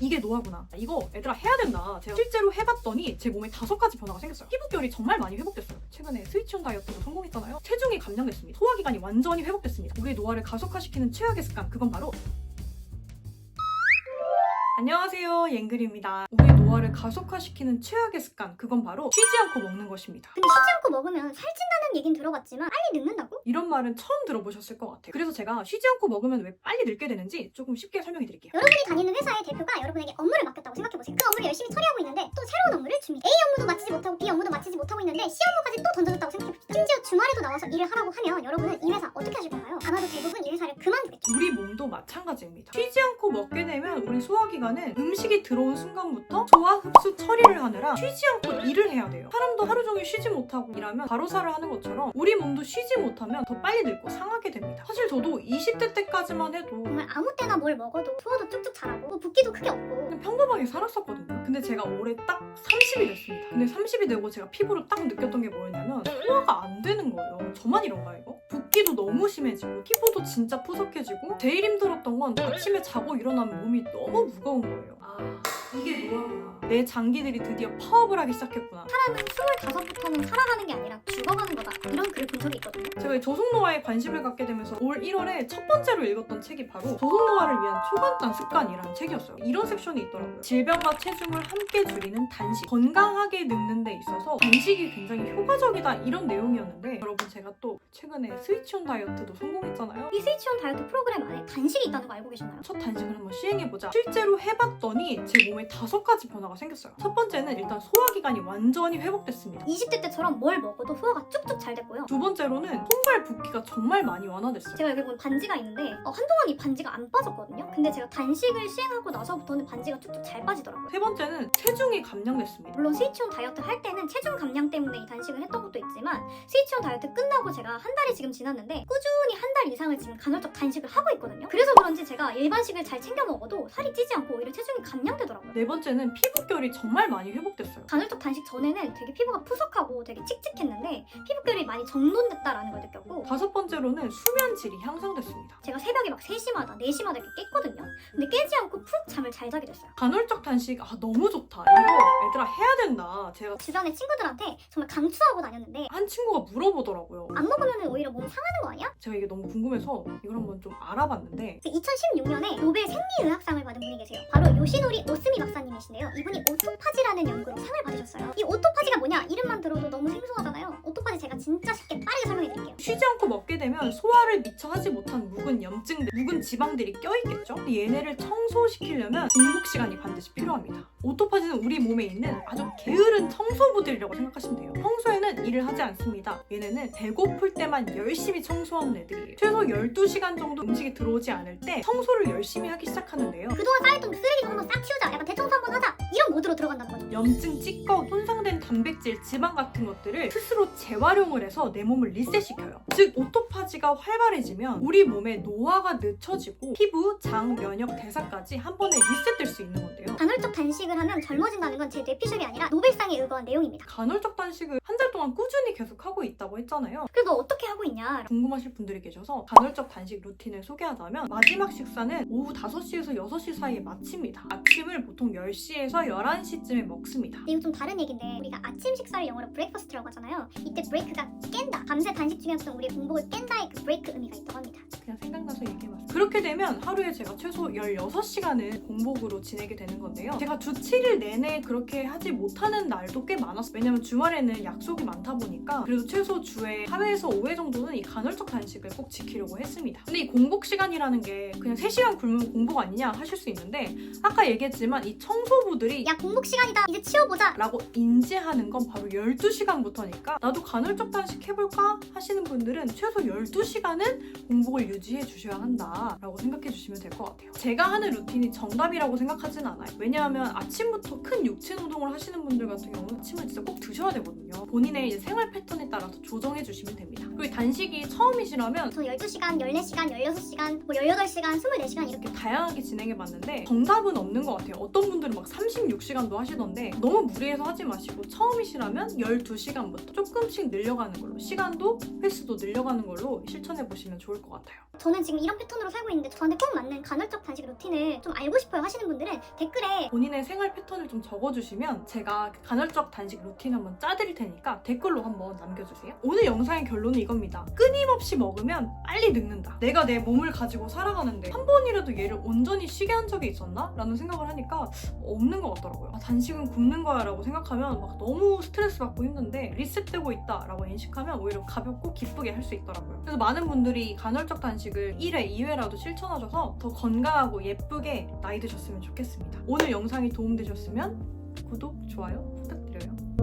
이게 노화구나. 이거 얘들아 해야 된다. 제가 실제로 해봤더니 제 몸에 다섯 가지 변화가 생겼어요. 피부결이 정말 많이 회복됐어요. 최근에 스위치온 다이어트도 성공했잖아요. 체중이 감량됐습니다. 소화기관이 완전히 회복됐습니다. 우리의 노화를 가속화시키는 최악의 습관 그건 바로 안녕하세요 옌글입니다. 우리의 노화를 가속화시키는 최악의 습관 그건 바로 쉬지 않고 먹는 것입니다. 근데 쉬지 않고 먹으면 살찐다는 얘긴 들어봤지만 빨리 늙는다고? 이런 말은 처음 들어보셨을 것 같아요. 그래서 제가 쉬지 않고 먹으면 왜 빨리 늙게 되는지 조금 쉽게 설명해 드릴게요. 여러분이 다니는 회사의 대표가 여러분에게 업무를 맡겼다고 생각해보세요. 그 업무를 열심히 처리하고 있는데 또 새로운 업무를 줍니다. A 업무도 마치지 못하고 B 업무도 마치지 못하고 있는데 C 업무까지 또 던져줬다고 생각해봅시다. 심지어 주말에도 나와서 일을 하라고 하면 여러분은 이 회사 어떻게 하실 건가요? 아마도 대부분 이 회사를 그만두겠죠. 우리 몸 도 마찬가지입니다. 쉬지 않고 먹게 되면 우리 소화기관은 음식이 들어온 순간부터 소화, 흡수, 처리를 하느라 쉬지 않고 일을 해야 돼요. 사람도 하루 종일 쉬지 못하고 일하면 바로살을 하는 것처럼 우리 몸도 쉬지 못하면 더 빨리 늙고 상하게 됩니다. 사실 저도 20대 때까지만 해도 정말 아무 때나 뭘 먹어도 소화도 쭉쭉 잘하고 뭐 붓기도 크게 없고 그냥 평범하게 살았었거든요. 근데 제가 올해 딱 30이 됐습니다. 근데 30이 되고 제가 피부로 딱 느꼈던 게 뭐였냐면 소화가 안 되는 거예요. 저만 이런가 이거? 붓 기도 너무 심해지고 피부도 진짜 푸석해지고 제일 힘들었던 건 아침에 자고 일어나면 몸이 너무 무거운 거예요. 아 이게 노화구나. 내 장기들이 드디어 파업을 하기 시작했구나. 사람은 25부터는 살아가는 게 아니라 죽어가는 거다. 이런 글을 본 적이 있거든요. 제가 이 조속노화에 관심을 갖게 되면서 올 1월에 첫 번째로 읽었던 책이 바로 조속노화를 위한 초간단 습관이라는 책이었어요. 이런 섹션이 있더라고요. 질병과 체중을 함께 줄이는 단식. 건강하게 늙는 데 있어서 단식이 굉장히 효과적이다 이런 내용이었는데 여러분 제가 또 최근에 스위치온 다이어트도 성공했잖아요. 이 스위치온 다이어트 프로그램 안에 단식이 있다는 거 알고 계셨나요? 첫 단식을 한번 시행해보자. 실제로 해봤더니 제 몸에 다섯 가지 변화가 생겼어요. 첫 번째는 일단 소화기관이 완전히 회복됐습니다. 20대 때처럼 뭘 먹어도 소화가 쭉쭉 잘 됐고요. 두 번째로는 손발 붓기가 정말 많이 완화됐어요. 제가 여기 보면 반지가 있는데 어, 한동안 이 반지가 안 빠졌거든요. 근데 제가 단식을 시행하고 나서부터는 반지가 쭉쭉 잘 빠지더라고요. 세 번째는 체중이 감량됐습니다. 물론 스위치온 다이어트 할 때는 체중 감량 때문에 이 단식을 했던 것도 있지만 스위치온 다이어트 끝나고 제가 한 달이 지금 지났는데 꾸준히 한 달 이상을 지금 간헐적 단식을 하고 있거든요. 그래서 그런지 제가 일반식을 잘 챙겨 먹어도 살이 찌지 않고 오히려 체중이 감량되더라고요. 네 번째는 피부결이 정말 많이 회복됐어요. 간헐적 단식 전에는 되게 피부가 푸석하고 되게 칙칙했는데 피부결이 많이 정돈됐다라는 걸 느꼈고 다섯 번째로는 수면 질이 향상됐습니다. 제가 새벽에 막 3시마다 4시마다 이렇게 깼거든요. 근데 깨지 않고 푹 잠을 잘 자게 됐어요. 간헐적 단식 아 너무 좋다. 이거 얘들아 해야 된다. 제가 주변에 친구들한테 정말 강추하고 다녔는데 한 친구가 물어보더라고요. 안 먹으면 오히려 몸 상하는 거 아니야? 제가 이게 너무 궁금해서 이걸 한번 좀 알아봤는데 2016년에 노벨 생리의학상을 받은 분이 계세요. 바로 요시노리 오스미 박사님이신데요. 이분이 오토파지라는 연구로 상을 받으셨어요. 이 오토파지가 뭐냐? 이름만 들어도 너무 생소하잖아요. 오토파지 제가 진짜 쉽게 빠르게 설명해 드릴게요. 쉬지 않고 먹게 되면 소화를 미처 하지 못한 묵은 염증들, 묵은 지방들이 껴있겠죠? 얘네를 청소시키려면 공복 시간이 반드시 필요합니다. 오토파지는 우리 몸에 있는 아주 게으른 청소부들이라고 생각하시면 돼요. 평소에는 일을 하지 않습니다. 얘네는 배고플 때만 열심히 청소하는 애들이에요. 최소 12시간 정도 음식이 들어오지 않을 때 청소를 열심히 하기 시작하는데요. 그동안 쌓였던 쓰레기 좀 한번 싹 치우자. 약간 대청소 한번 하자. 이런 모드로 들어간다는 거죠. 염증, 찌꺼, 손상된 단백질, 지방 같은 것들을 스스로 재활용을 해서 내 몸을 리셋시켜요. 즉 오토파지가 활발해지면 우리 몸의 노화가 늦춰지고 피부, 장, 면역, 대사까지 한 번에 리셋될 수 있는 건데요. 간헐적 단식을 하면 젊어진다는 건 제 뇌피셜이 아니라 노벨상에 의거한 내용입니다. 간헐적 단식을 한 달 동안 꾸준히 계속 하고 있다고 했잖아요. 그래서 너 어떻게 하고 있냐? 궁금하실 분들이 계셔서 간헐적 단식 루틴을 소개하자면 마지막 식사는 오후 5시에서 6시 사이에 마칩니다. 아침을 보통 10시에서 11시쯤에 먹습니다. 이거 좀 다른 얘기인데 우리가 아침 식사를 영어로 브레이퍼스트라고 하잖아요. 이때 브레이크가 깬다. 밤새 단식 중이었던 우리의 공복을 깬다의 그 브레이크 의미가 있다고 합니다. 그냥 생각나서 얘기해봤어요. 그렇게 되면 하루에 제가 최소 16시간을 공복으로 지내게 되는 건데요. 제가 주 7일 내내 그렇게 하지 못하는 날도 꽤 많았어요. 왜냐면 주말에는 약속이 많다 보니까 그래도 최소 주에 4회에서 5회 정도는 이 간헐적 단식을 꼭 지키려고 했습니다. 근데 이 공복 시간이라는 게 그냥 3시간 굶으면 공복 아니냐 하실 수 있는데 아까 얘기했지만 이 청소부들이 야 공복 시간이다. 이제 치워보자. 라고 인지하는 건 바로 12시간부터니까 나도 간헐적 단식 해볼까 하시는 분들은 최소 12시간은 공복을 유지해 주셔야 한다 라고 생각해 주시면 될 것 같아요. 제가 하는 루틴이 정답이라고 생각하진 않아요. 왜냐하면 아침부터 큰 육체 노동을 하시는 분들 같은 경우는 아침을 진짜 꼭 드셔야 되거든요. 본인의 이제 생활 패턴에 따라서 조정해 주시면 됩니다. 그리고 단식이 처음이시라면 저 12시간, 14시간, 16시간, 뭐 18시간, 24시간 이렇게 이렇게 다양하게 진행해 봤는데 정답은 없는 것 같아요. 어떤 분들은 막 36시간도 하시던데 너무 무리해서 하지 마시고 처음이시라면 12시간부터 조금씩 늘려가는 걸로 시간도 횟수도 늘려가는 걸로 실천해 보시면 좋을 것 같아요. 저는 지금 이런 패턴으로 살고 있는데 저한테 꼭 맞는 간헐적 단식 루틴을 좀 알고 싶어요 하시는 분들은 댓글에 본인의 생활 패턴을 좀 적어주시면 제가 그 간헐적 단식 루틴 한번 짜드릴 테니까 댓글로 한번 남겨주세요. 오늘 영상의 결론은 이겁니다. 끊임없이 먹으면 빨리 늙는다. 내가 내 몸을 가지고 살아가는데 한 번이라도 얘를 온전히 쉬게 한 적이 있었나? 라는 생각을 하니까 없는 것 같더라고요. 아, 단식은 굶는 거야 라고 생각하면 막 너무 스트레스 받고 힘든데 리셋되고 있다 라고 인식하면 오히려 가볍고 기쁘게 할 수 있더라고요. 그래서 많은 분들이 간헐적 단식을 1회, 2회 라도 실천하셔서 더 건강하고 예쁘게 나이 드셨으면 좋겠습니다. 오늘 영상이 도움되셨으면 구독, 좋아요 부탁드려요.